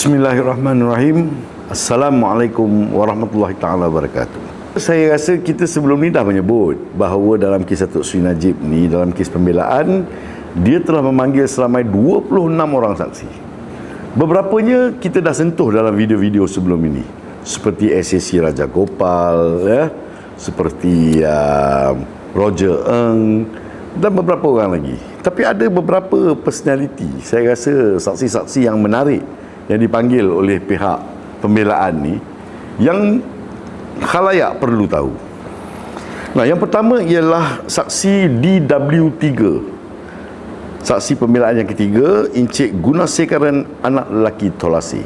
Bismillahirrahmanirrahim. Assalamualaikum warahmatullahi taala wabarakatuh. Saya rasa kita sebelum ni dah menyebut bahawa dalam kes Datuk Sri Najib ni dalam kes pembelaan dia telah memanggil selamai 26 orang saksi. Beberapanya kita dah sentuh dalam video-video sebelum ini. Seperti SSC Raja Gopal ya, seperti uh, Roger Eng dan beberapa orang lagi. Tapi ada beberapa personality, saya rasa saksi-saksi yang menarik yang dipanggil oleh pihak pembelaan ni yang khalayak perlu tahu. Nah, yang pertama ialah saksi DW3. Saksi pembelaan yang ketiga, Encik Gunasekaran anak lelaki Tolasi.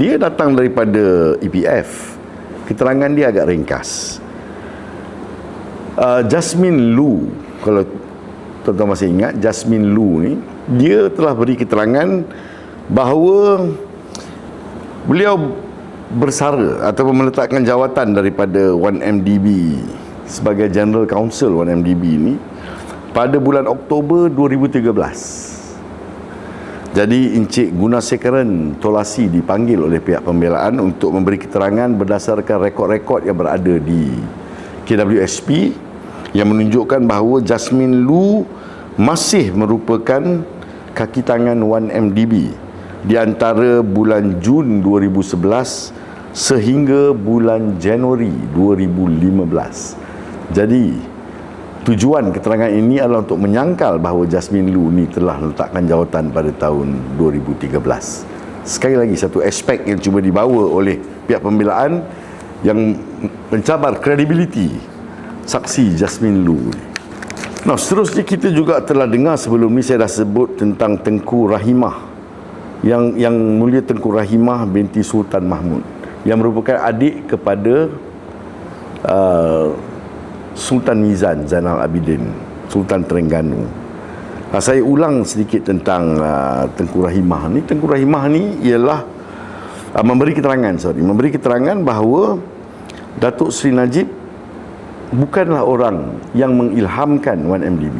Dia datang daripada EPF. Keterangan dia agak ringkas. Uh, Jasmine Lu, kalau tuan-tuan masih ingat, Jasmine Lu ni, dia telah beri keterangan bahawa beliau bersara ataupun meletakkan jawatan daripada 1MDB sebagai General Counsel 1MDB ini pada bulan Oktober 2013. Jadi Encik Gunasekaran Tolasi dipanggil oleh pihak pembelaan untuk memberi keterangan berdasarkan rekod-rekod yang berada di KWSP yang menunjukkan bahawa Jasmine Lu masih merupakan kaki tangan 1MDB di antara bulan Jun 2011 sehingga bulan Januari 2015. Jadi tujuan keterangan ini adalah untuk menyangkal bahawa Jasmine Lu ni telah letakkan jawatan pada tahun 2013. Sekali lagi satu aspek yang cuba dibawa oleh pihak pembelaan yang mencabar kredibiliti saksi Jasmine Lu. Nah, seterusnya kita juga telah dengar sebelum ni saya dah sebut tentang Tengku Rahimah yang yang mulia Tengku Rahimah binti Sultan Mahmud. Yang merupakan adik kepada uh, Sultan Mizan Zainal Abidin Sultan Terengganu. Uh, saya ulang sedikit tentang uh, Tengku Rahimah ni. Tengku Rahimah ni ialah uh, memberi keterangan sorry. Memberi keterangan bahawa Datuk Sri Najib bukanlah orang yang mengilhamkan 1MDB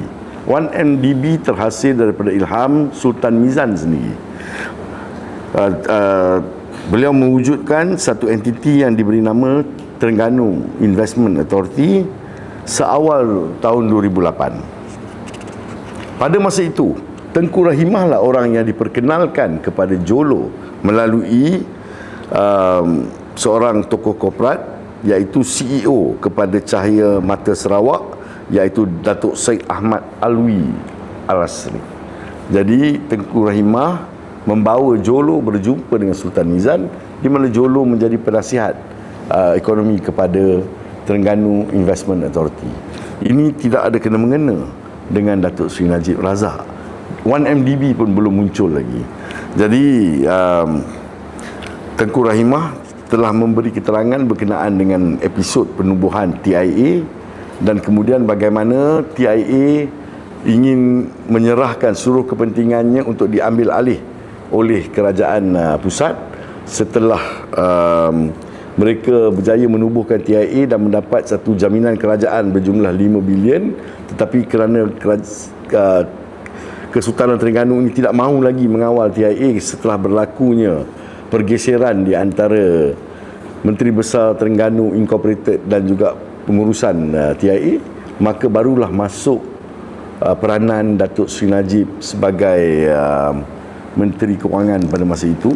1MDB terhasil daripada ilham Sultan Mizan sendiri uh, uh, beliau mewujudkan satu entiti yang diberi nama Terengganu Investment Authority seawal tahun 2008. Pada masa itu, Tengku Rahimah lah orang yang diperkenalkan kepada Jolo melalui um, seorang tokoh korporat iaitu CEO kepada Cahaya Mata Sarawak iaitu Datuk Syed Ahmad Alwi Al-Asri. Jadi Tengku Rahimah membawa Jolo berjumpa dengan Sultan Mizan di mana Jolo menjadi penasihat uh, ekonomi kepada Terengganu Investment Authority. Ini tidak ada kena mengena dengan Datuk Sri Najib Razak. 1MDB pun belum muncul lagi. Jadi um, Tengku Rahimah telah memberi keterangan berkenaan dengan episod penubuhan TIA dan kemudian bagaimana TIA ingin menyerahkan seluruh kepentingannya untuk diambil alih oleh kerajaan uh, pusat setelah um, mereka berjaya menubuhkan TIA dan mendapat satu jaminan kerajaan berjumlah 5 bilion. Tetapi kerana keraj- uh, Kesultanan Terengganu ini tidak mahu lagi mengawal TIA setelah berlakunya pergeseran di antara Menteri Besar Terengganu Incorporated dan juga pengurusan uh, TIA maka barulah masuk uh, peranan Datuk Sri Najib sebagai uh, Menteri Kewangan pada masa itu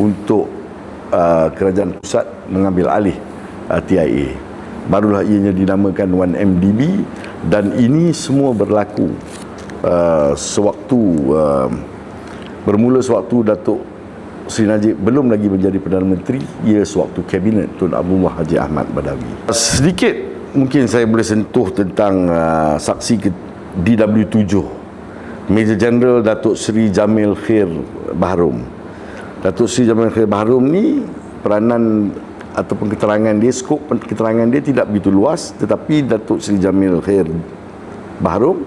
untuk uh, kerajaan pusat mengambil alih uh, TIA. Barulah ianya dinamakan 1MDB dan ini semua berlaku uh, sewaktu uh, bermula sewaktu Datuk Sri Najib belum lagi menjadi Perdana Menteri ia sewaktu kabinet Tun Abdullah Haji Ahmad Badawi. Sedikit mungkin saya boleh sentuh tentang uh, saksi ke DW7 Major General Datuk Seri Jamil Khair Bahrum. Datuk Seri Jamil Khair Bahrum ni peranan ataupun keterangan dia, skop keterangan dia tidak begitu luas tetapi Datuk Seri Jamil Khair Bahrum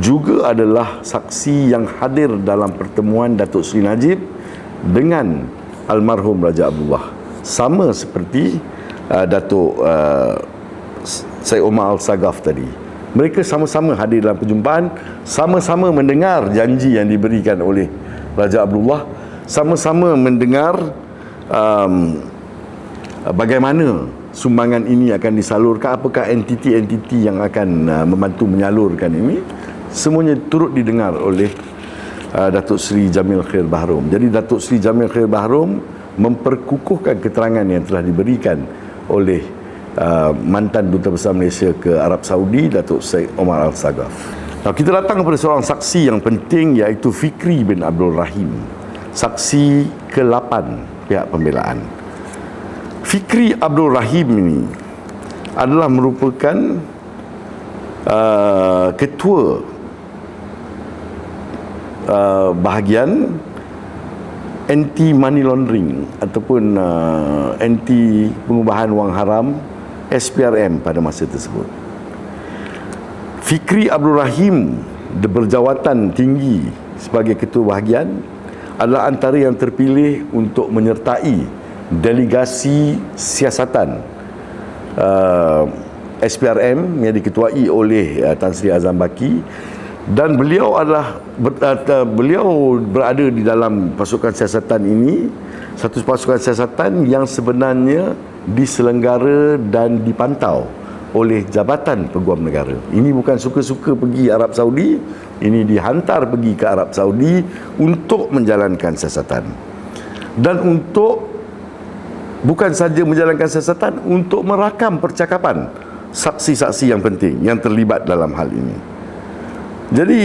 juga adalah saksi yang hadir dalam pertemuan Datuk Seri Najib dengan almarhum Raja Abdullah. Sama seperti uh, Datuk uh, Syed Omar Al-Sagaf tadi mereka sama-sama hadir dalam perjumpaan sama-sama mendengar janji yang diberikan oleh Raja Abdullah sama-sama mendengar um, bagaimana sumbangan ini akan disalurkan apakah entiti-entiti yang akan uh, membantu menyalurkan ini. Semuanya turut didengar oleh uh, Datuk Seri Jamil Khair Bahrom jadi Datuk Seri Jamil Khair Bahrom memperkukuhkan keterangan yang telah diberikan oleh uh, mantan Duta Besar Malaysia ke Arab Saudi Datuk Syed Omar Al-Sagaf Nah, kita datang kepada seorang saksi yang penting iaitu Fikri bin Abdul Rahim. Saksi ke-8 pihak pembelaan. Fikri Abdul Rahim ini adalah merupakan uh, ketua uh, bahagian anti money laundering ataupun uh, anti pengubahan wang haram SPRM pada masa tersebut. Fikri Abdul Rahim berjawatan tinggi sebagai ketua bahagian adalah antara yang terpilih untuk menyertai delegasi siasatan uh, SPRM yang diketuai oleh uh, Tan Sri Azam Baki dan beliau adalah ber, uh, beliau berada di dalam pasukan siasatan ini satu pasukan siasatan yang sebenarnya diselenggara dan dipantau oleh Jabatan Peguam Negara. Ini bukan suka-suka pergi Arab Saudi, ini dihantar pergi ke Arab Saudi untuk menjalankan siasatan. Dan untuk bukan saja menjalankan siasatan, untuk merakam percakapan saksi-saksi yang penting yang terlibat dalam hal ini. Jadi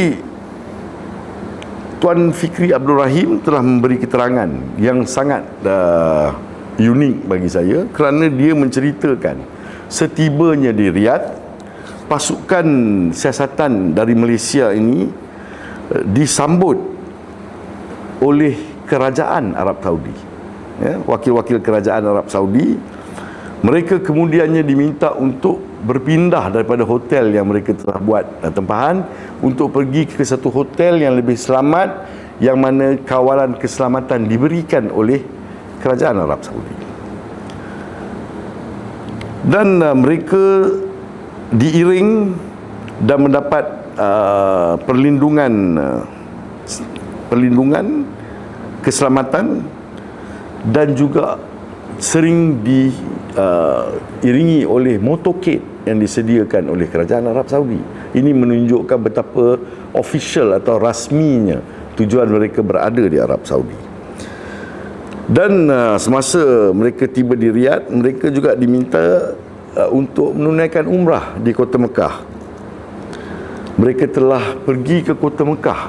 Tuan Fikri Abdul Rahim telah memberi keterangan yang sangat uh, unik bagi saya kerana dia menceritakan setibanya di Riyadh pasukan siasatan dari Malaysia ini eh, disambut oleh kerajaan Arab Saudi. Ya, wakil-wakil kerajaan Arab Saudi mereka kemudiannya diminta untuk berpindah daripada hotel yang mereka telah buat tempahan untuk pergi ke satu hotel yang lebih selamat yang mana kawalan keselamatan diberikan oleh kerajaan Arab Saudi dan uh, mereka diiring dan mendapat uh, perlindungan uh, perlindungan keselamatan dan juga sering diiringi uh, oleh motorcade yang disediakan oleh kerajaan Arab Saudi. Ini menunjukkan betapa official atau rasminya tujuan mereka berada di Arab Saudi. Dan uh, semasa mereka tiba di Riyadh, mereka juga diminta uh, untuk menunaikan umrah di kota Mekah. Mereka telah pergi ke kota Mekah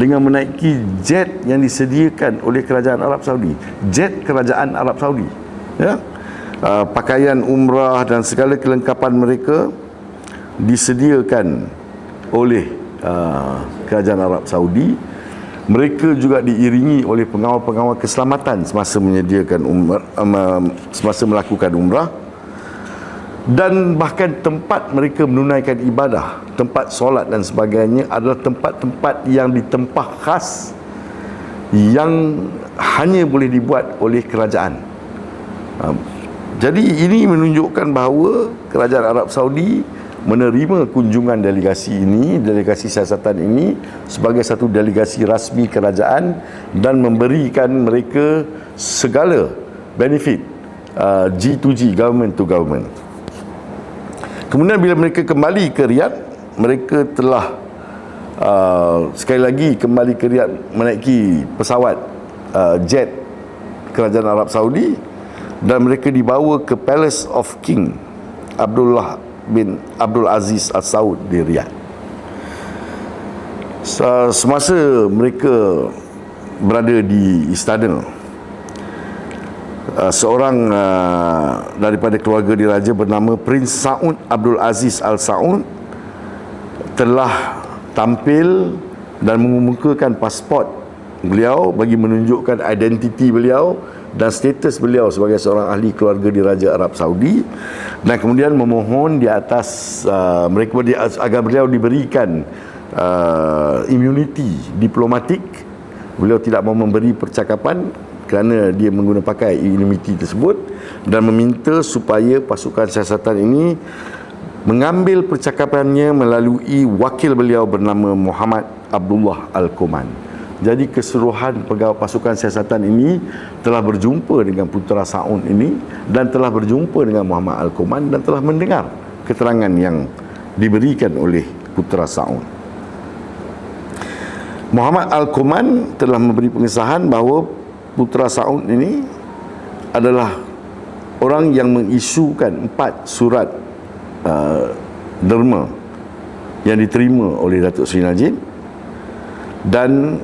dengan menaiki jet yang disediakan oleh kerajaan Arab Saudi. Jet kerajaan Arab Saudi. Ya. Uh, pakaian umrah dan segala kelengkapan mereka disediakan oleh uh, kerajaan Arab Saudi mereka juga diiringi oleh pengawal-pengawal keselamatan semasa menyediakan umrah um, semasa melakukan umrah. Dan bahkan tempat mereka menunaikan ibadah tempat solat dan sebagainya adalah tempat-tempat yang ditempah khas yang hanya boleh dibuat oleh kerajaan. Jadi ini menunjukkan bahawa kerajaan Arab Saudi menerima kunjungan delegasi ini, delegasi siasatan ini sebagai satu delegasi rasmi kerajaan dan memberikan mereka segala benefit uh, G2G, government to government. Kemudian bila mereka kembali ke Riyadh, mereka telah uh, sekali lagi kembali ke Riyadh menaiki pesawat uh, jet kerajaan Arab Saudi dan mereka dibawa ke Palace of King Abdullah bin Abdul Aziz Al Saud di Riyadh. Semasa mereka berada di istana, uh, seorang uh, daripada keluarga diraja bernama Prince Saud Abdul Aziz Al Saud telah tampil dan mengumumkakan pasport beliau bagi menunjukkan identiti beliau dan status beliau sebagai seorang ahli keluarga di Raja Arab Saudi dan kemudian memohon di atas uh, mereka agar beliau diberikan uh, immunity diplomatik. Beliau tidak mau memberi percakapan kerana dia menggunakan pakai immunity tersebut dan meminta supaya pasukan siasatan ini mengambil percakapannya melalui wakil beliau bernama Muhammad Abdullah Al-Koman Jadi keseluruhan pegawai pasukan siasatan ini telah berjumpa dengan Putera Saun ini dan telah berjumpa dengan Muhammad Al-Koman dan telah mendengar keterangan yang diberikan oleh Putera Saun. Muhammad Al-Koman telah memberi pengesahan bahawa Putera Saun ini adalah orang yang mengisukan empat surat uh, derma yang diterima oleh Datuk Seri Najib dan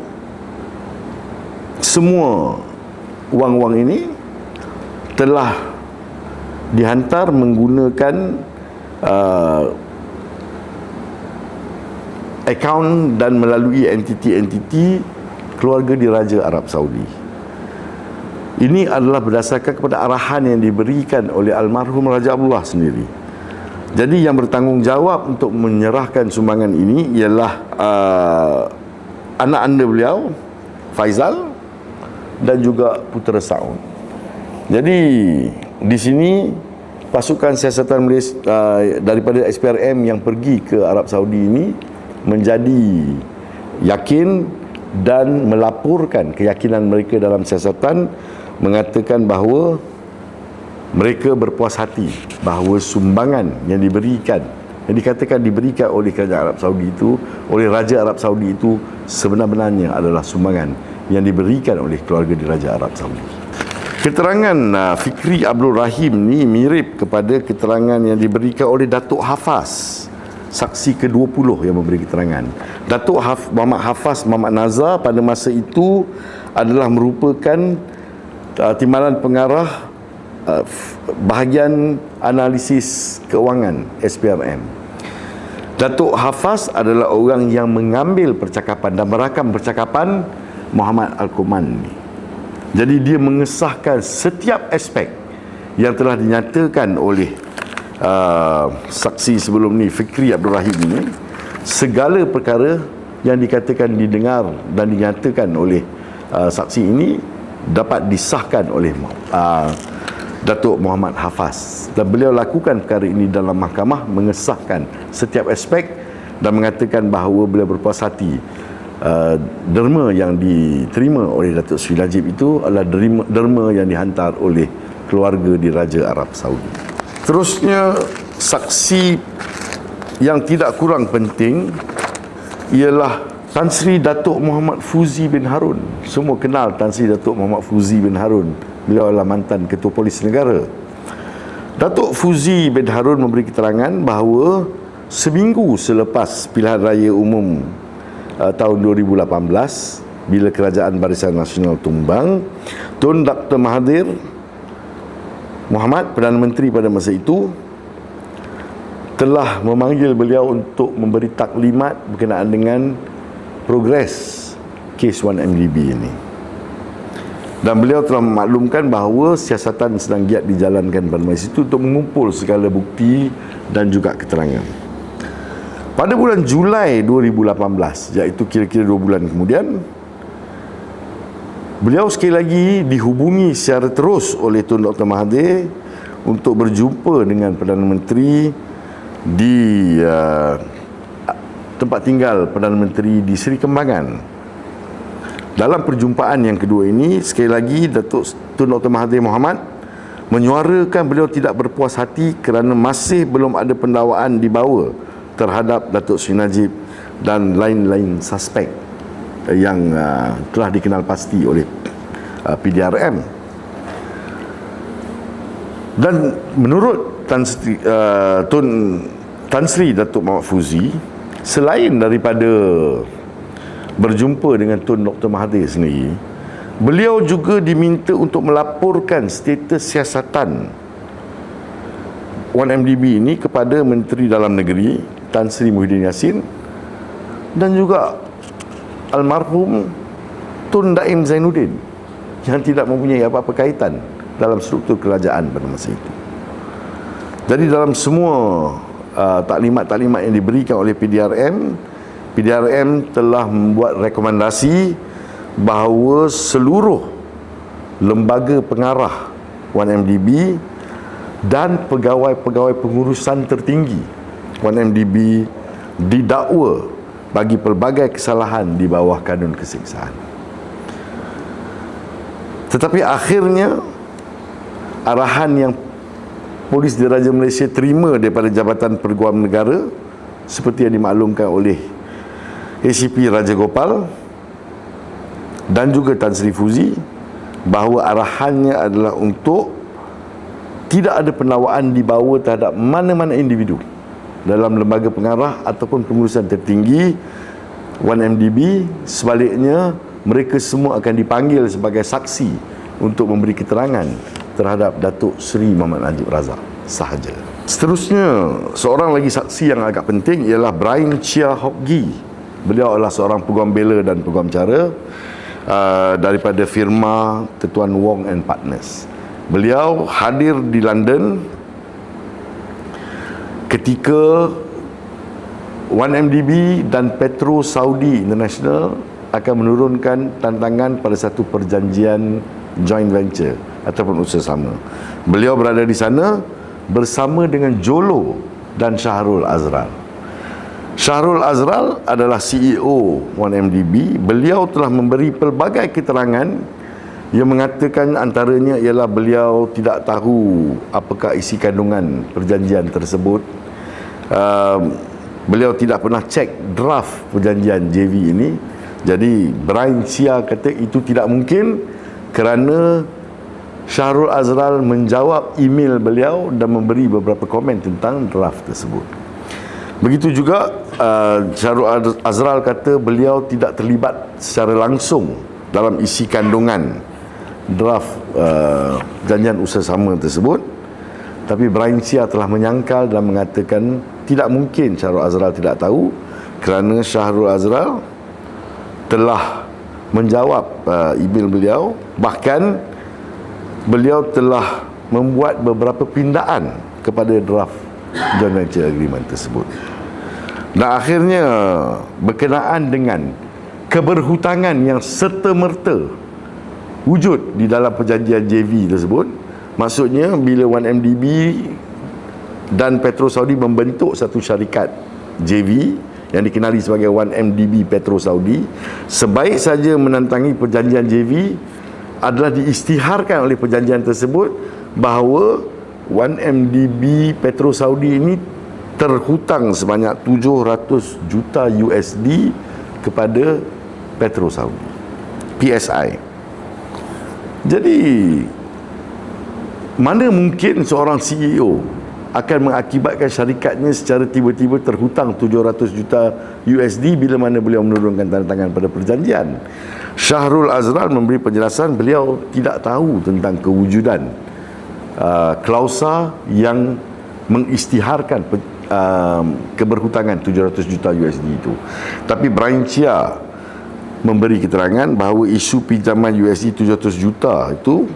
semua wang-wang ini telah dihantar menggunakan uh, akaun dan melalui entiti-entiti keluarga diraja Arab Saudi. Ini adalah berdasarkan kepada arahan yang diberikan oleh almarhum Raja Abdullah sendiri. Jadi yang bertanggungjawab untuk menyerahkan sumbangan ini ialah uh, anak anda beliau Faizal dan juga Putera Saun. Jadi di sini pasukan siasatan Malaysia uh, daripada SPRM yang pergi ke Arab Saudi ini menjadi yakin dan melaporkan keyakinan mereka dalam siasatan mengatakan bahawa mereka berpuas hati bahawa sumbangan yang diberikan yang dikatakan diberikan oleh kerajaan Arab Saudi itu oleh Raja Arab Saudi itu sebenar-benarnya adalah sumbangan yang diberikan oleh keluarga diraja Arab Saudi. Keterangan uh, Fikri Abdul Rahim ni mirip kepada keterangan yang diberikan oleh Datuk Hafaz saksi ke-20 yang memberi keterangan. Datuk Haf, Muhammad Hafaz Muhammad Nazar pada masa itu adalah merupakan uh, timbalan pengarah uh, bahagian analisis keuangan SPRM. Datuk Hafaz adalah orang yang mengambil percakapan dan merakam percakapan Muhammad Al-Quman ni. Jadi dia mengesahkan setiap aspek yang telah dinyatakan oleh uh, saksi sebelum ni Fikri Abdul Rahim ini segala perkara yang dikatakan didengar dan dinyatakan oleh uh, saksi ini dapat disahkan oleh uh, Datuk Muhammad Hafaz dan beliau lakukan perkara ini dalam mahkamah mengesahkan setiap aspek dan mengatakan bahawa beliau berpuas hati uh, derma yang diterima oleh Datuk Sri Najib itu adalah derma, derma yang dihantar oleh keluarga di Raja Arab Saudi. Terusnya saksi yang tidak kurang penting ialah Tan Sri Datuk Muhammad Fuzi bin Harun. Semua kenal Tan Sri Datuk Muhammad Fuzi bin Harun. Beliau adalah mantan Ketua Polis Negara. Datuk Fuzi bin Harun memberi keterangan bahawa seminggu selepas pilihan raya umum uh, tahun 2018 bila kerajaan Barisan Nasional tumbang Tun Dr. Mahathir Muhammad Perdana Menteri pada masa itu telah memanggil beliau untuk memberi taklimat berkenaan dengan progres kes 1MDB ini. Dan beliau telah memaklumkan bahawa siasatan sedang giat dijalankan pada masa itu untuk mengumpul segala bukti dan juga keterangan. Pada bulan Julai 2018, iaitu kira-kira dua bulan kemudian, beliau sekali lagi dihubungi secara terus oleh Tun Dr. Mahathir untuk berjumpa dengan Perdana Menteri di uh, tempat tinggal Perdana Menteri di Seri Kembangan. Dalam perjumpaan yang kedua ini, sekali lagi Datuk Tun Dr. Mahathir Mohamad menyuarakan beliau tidak berpuas hati kerana masih belum ada pendawaan dibawa terhadap Datuk Sri Najib dan lain-lain suspek yang uh, telah dikenal pasti oleh uh, PDRM. Dan menurut Tan Sri, uh, Tun Tan Sri Datuk Muhammad Fuzi, selain daripada berjumpa dengan Tun Dr. Mahathir sendiri, beliau juga diminta untuk melaporkan status siasatan 1MDB ini kepada Menteri Dalam Negeri Tan Sri Muhyiddin Yassin dan juga almarhum Tun Daim Zainuddin yang tidak mempunyai apa-apa kaitan dalam struktur kerajaan pada masa itu. Jadi dalam semua uh, taklimat-taklimat yang diberikan oleh PDRM, PDRM telah membuat rekomendasi bahawa seluruh lembaga pengarah 1MDB dan pegawai-pegawai pengurusan tertinggi 1MDB didakwa bagi pelbagai kesalahan di bawah kanun keseksaan. Tetapi akhirnya arahan yang Polis Diraja Malaysia terima daripada Jabatan Perguam Negara seperti yang dimaklumkan oleh ACP Raja Gopal dan juga Tan Sri Fuzi bahawa arahannya adalah untuk tidak ada penawaan dibawa terhadap mana-mana individu dalam lembaga pengarah ataupun pengurusan tertinggi 1MDB sebaliknya mereka semua akan dipanggil sebagai saksi untuk memberi keterangan terhadap Datuk Seri Muhammad Najib Razak sahaja. Seterusnya, seorang lagi saksi yang agak penting ialah Brian Chia Hock. Beliau adalah seorang peguam bela dan peguam cara uh, daripada firma Tetuan Wong and Partners. Beliau hadir di London ketika 1MDB dan Petro Saudi International akan menurunkan tantangan pada satu perjanjian joint venture ataupun usaha sama. Beliau berada di sana bersama dengan Jolo dan Syahrul Azral. Syahrul Azral adalah CEO 1MDB. Beliau telah memberi pelbagai keterangan yang mengatakan antaranya ialah beliau tidak tahu apakah isi kandungan perjanjian tersebut. Uh, beliau tidak pernah cek draft perjanjian JV ini. Jadi Brian Sia kata itu tidak mungkin kerana Syahrul Azral menjawab email beliau dan memberi beberapa komen tentang draft tersebut. Begitu juga uh, Syahrul Azral kata beliau tidak terlibat secara langsung dalam isi kandungan draft uh, janjian usaha sama tersebut. Tapi Brian Sia telah menyangkal dan mengatakan tidak mungkin Syahrul Azral tidak tahu kerana Syahrul Azral telah menjawab uh, email beliau. Bahkan beliau telah membuat beberapa pindaan kepada draft joint venture agreement tersebut. Dan akhirnya berkenaan dengan keberhutangan yang serta-merta wujud di dalam perjanjian JV tersebut. Maksudnya bila 1MDB dan Petro Saudi membentuk satu syarikat JV yang dikenali sebagai 1MDB Petro Saudi sebaik saja menantangi perjanjian JV adalah diistiharkan oleh perjanjian tersebut bahawa 1MDB Petro Saudi ini terhutang sebanyak 700 juta USD kepada Petro Saudi PSI jadi mana mungkin seorang CEO akan mengakibatkan syarikatnya secara tiba-tiba terhutang 700 juta USD bila mana beliau menurunkan tanda tangan pada perjanjian. Syahrul Azral memberi penjelasan beliau tidak tahu tentang kewujudan uh, klausa yang mengistiharkan uh, keberhutangan 700 juta USD itu. Tapi Brian Chia memberi keterangan bahawa isu pinjaman USD 700 juta itu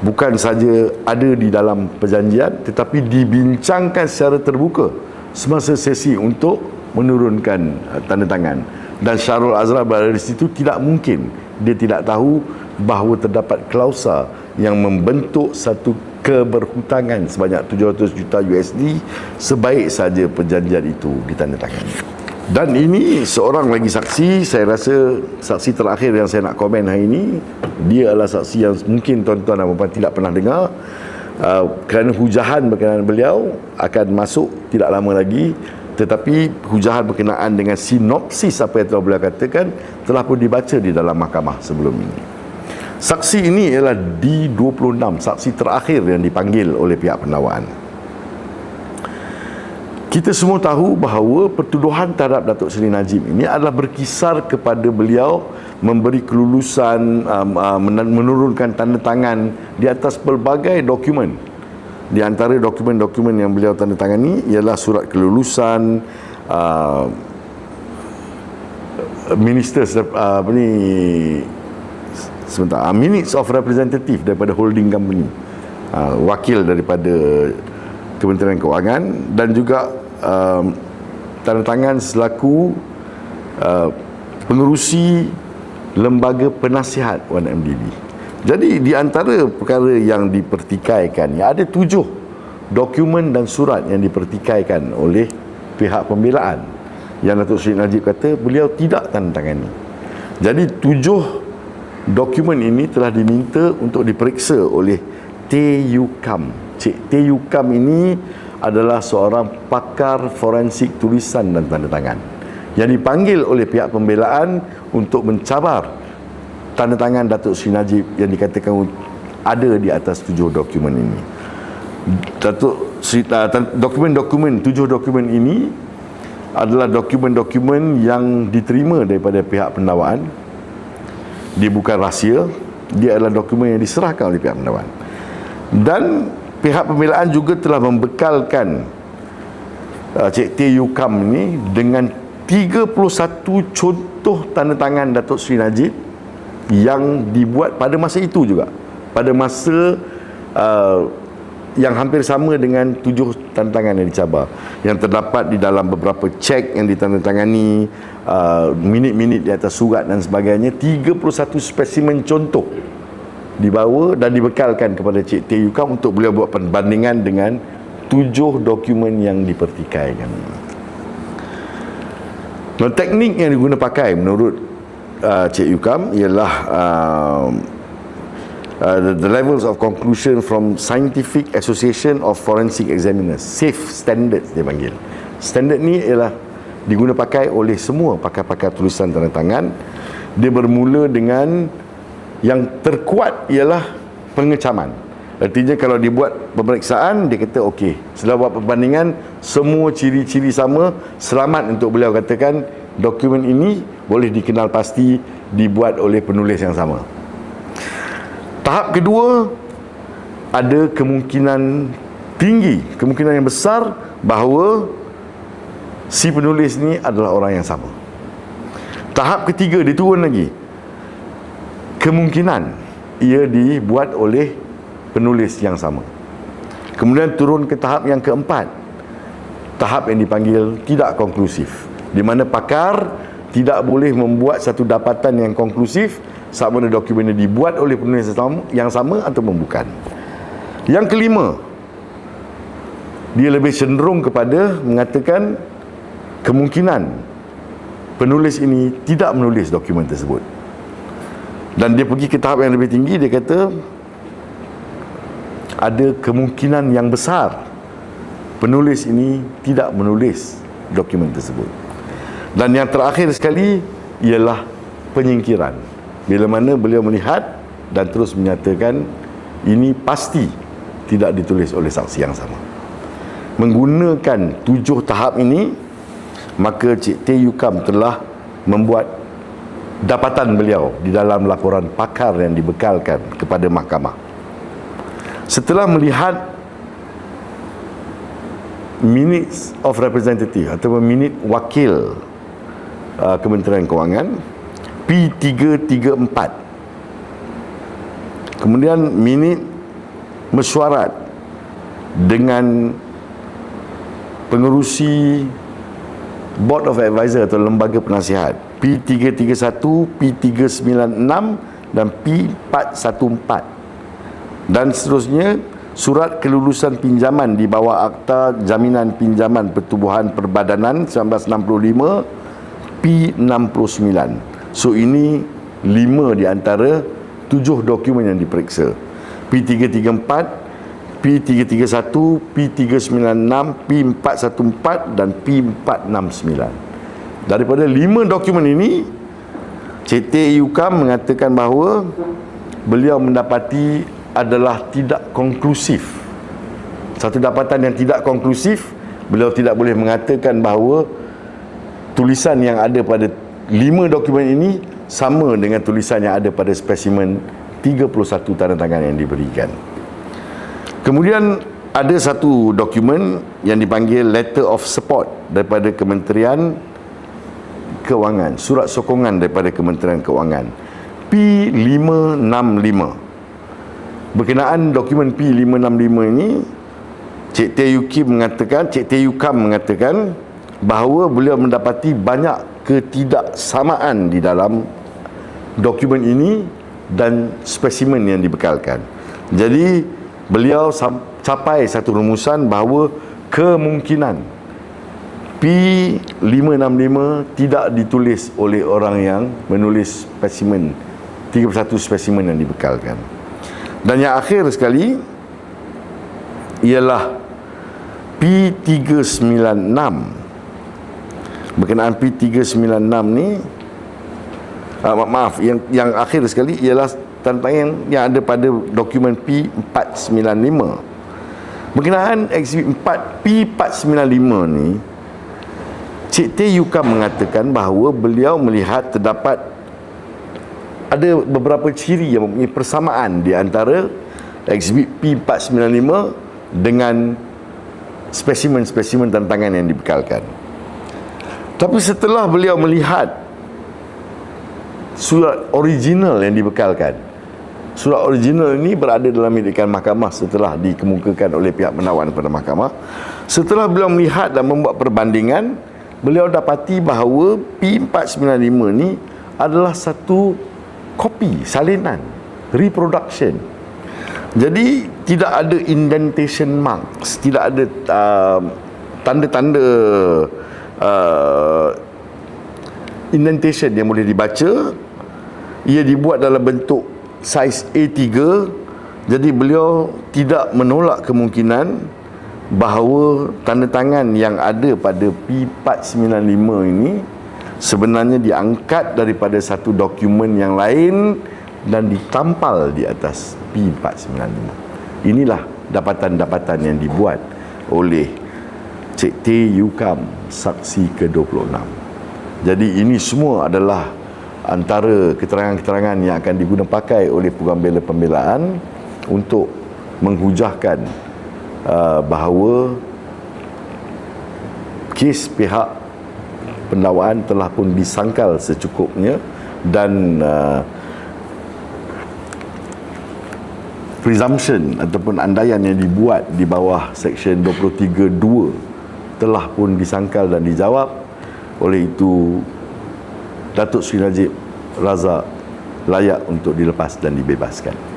bukan saja ada di dalam perjanjian tetapi dibincangkan secara terbuka semasa sesi untuk menurunkan uh, tanda tangan dan Syarul Azra berada di situ tidak mungkin dia tidak tahu bahawa terdapat klausa yang membentuk satu keberhutangan sebanyak 700 juta USD sebaik saja perjanjian itu ditandatangani. Dan ini seorang lagi saksi, saya rasa saksi terakhir yang saya nak komen hari ini, dia adalah saksi yang mungkin tuan-tuan dan puan tidak pernah dengar. Uh, kerana hujahan berkenaan beliau akan masuk tidak lama lagi tetapi hujahan berkenaan dengan sinopsis apa yang telah beliau katakan telah pun dibaca di dalam mahkamah sebelum ini. Saksi ini ialah D26, saksi terakhir yang dipanggil oleh pihak pendawaan. Kita semua tahu bahawa pertuduhan terhadap Datuk Seri Najib ini adalah berkisar kepada beliau memberi kelulusan, um, uh, menurunkan tanda tangan di atas pelbagai dokumen. Di antara dokumen-dokumen yang beliau tanda tangani ialah surat kelulusan uh, minister uh, apa ni sebentar uh, minutes of representative daripada holding company uh, wakil daripada Kementerian Keuangan dan juga um, tanda tangan selaku uh, pengerusi lembaga penasihat 1MDB. Jadi di antara perkara yang dipertikaikan, ada tujuh dokumen dan surat yang dipertikaikan oleh pihak pembelaan yang Datuk Seri Najib kata beliau tidak tanda tangani. Jadi tujuh dokumen ini telah diminta untuk diperiksa oleh TUKAM. Cik TUKAM ini adalah seorang pakar forensik tulisan dan tanda tangan yang dipanggil oleh pihak pembelaan untuk mencabar tanda tangan Datuk Seri Najib yang dikatakan ada di atas tujuh dokumen ini. Datuk uh, dokumen-dokumen tujuh dokumen ini adalah dokumen-dokumen yang diterima daripada pihak pendakwaan dia bukan rahsia dia adalah dokumen yang diserahkan oleh pihak pendakwaan dan pihak pembelaan juga telah membekalkan uh, Cik T. Yukam ni dengan 31 contoh tanda tangan Datuk Seri Najib yang dibuat pada masa itu juga pada masa uh, yang hampir sama dengan tujuh tantangan yang dicabar yang terdapat di dalam beberapa cek yang ditandatangani uh, minit-minit di atas surat dan sebagainya 31 spesimen contoh dibawa dan dibekalkan kepada Cik Teh Yukam untuk beliau buat perbandingan dengan tujuh dokumen yang dipertikaikan. Nah, teknik yang digunakan pakai menurut uh, Cik Yukam ialah uh, uh, the, the levels of conclusion from Scientific Association of Forensic Examiners. SAFE standards dia panggil. Standard ni ialah diguna pakai oleh semua pakar-pakar tulisan tanda tangan. Dia bermula dengan yang terkuat ialah pengecaman artinya kalau dibuat pemeriksaan dia kata okey setelah buat perbandingan semua ciri-ciri sama selamat untuk beliau katakan dokumen ini boleh dikenal pasti dibuat oleh penulis yang sama Tahap kedua ada kemungkinan tinggi, kemungkinan yang besar bahawa si penulis ni adalah orang yang sama. Tahap ketiga diturun lagi. Kemungkinan ia dibuat oleh penulis yang sama. Kemudian turun ke tahap yang keempat. Tahap yang dipanggil tidak konklusif. Di mana pakar tidak boleh membuat satu dapatan yang konklusif sama ada dokumen ini dibuat oleh penulis yang sama atau bukan. Yang kelima, dia lebih cenderung kepada mengatakan kemungkinan penulis ini tidak menulis dokumen tersebut. Dan dia pergi ke tahap yang lebih tinggi, dia kata ada kemungkinan yang besar penulis ini tidak menulis dokumen tersebut. Dan yang terakhir sekali ialah penyingkiran bila mana beliau melihat dan terus menyatakan ini pasti tidak ditulis oleh saksi yang sama menggunakan tujuh tahap ini maka Cik Teh Yukam telah membuat dapatan beliau di dalam laporan pakar yang dibekalkan kepada mahkamah. Setelah melihat minutes of representative atau minit wakil uh, Kementerian Kewangan P334 kemudian minit mesyuarat dengan pengerusi Board of Advisor atau lembaga penasihat P331, P396 dan P414 dan seterusnya surat kelulusan pinjaman di bawah Akta Jaminan Pinjaman Pertubuhan Perbadanan 1965 P69 So ini lima di antara tujuh dokumen yang diperiksa. P334, P331, P396, P414 dan P469. Daripada lima dokumen ini, CT UKAM mengatakan bahawa beliau mendapati adalah tidak konklusif. Satu dapatan yang tidak konklusif, beliau tidak boleh mengatakan bahawa tulisan yang ada pada lima dokumen ini sama dengan tulisan yang ada pada spesimen 31 tanda tangan yang diberikan. Kemudian ada satu dokumen yang dipanggil letter of support daripada Kementerian Keuangan, surat sokongan daripada Kementerian Keuangan P565. Berkenaan dokumen P565 ini Cik Teh Yuki mengatakan, Cik Teh mengatakan bahawa beliau mendapati banyak ketidaksamaan di dalam dokumen ini dan spesimen yang dibekalkan. Jadi beliau capai satu rumusan bahawa kemungkinan P565 tidak ditulis oleh orang yang menulis spesimen 31 spesimen yang dibekalkan. Dan yang akhir sekali ialah P396 berkenaan P396 ni uh, ma- maaf yang yang akhir sekali ialah tentang yang, yang ada pada dokumen P495 berkenaan ekshibit 4 P495 ni Cik T. Yukam mengatakan bahawa beliau melihat terdapat ada beberapa ciri yang mempunyai persamaan di antara ekshibit P495 dengan spesimen-spesimen tantangan yang dibekalkan. Tapi setelah beliau melihat surat original yang dibekalkan, surat original ini berada dalam milikan mahkamah setelah dikemukakan oleh pihak menawan pada mahkamah. Setelah beliau melihat dan membuat perbandingan, beliau dapati bahawa P495 ni adalah satu kopi salinan reproduction. Jadi tidak ada indentation marks tidak ada uh, tanda-tanda uh, indentation yang boleh dibaca. Ia dibuat dalam bentuk saiz A3 jadi beliau tidak menolak kemungkinan bahawa tanda tangan yang ada pada P495 ini sebenarnya diangkat daripada satu dokumen yang lain dan ditampal di atas P495. Inilah dapatan-dapatan yang dibuat oleh Cik T. Yukam, saksi ke-26. Jadi ini semua adalah antara keterangan-keterangan yang akan diguna pakai oleh bela pembelaan untuk menghujahkan uh, bahawa kes pihak pendakwaan telah pun disangkal secukupnya dan uh, presumption ataupun andaian yang dibuat di bawah seksyen 23.2 telah pun disangkal dan dijawab oleh itu Datuk Sri Najib Razak layak untuk dilepas dan dibebaskan.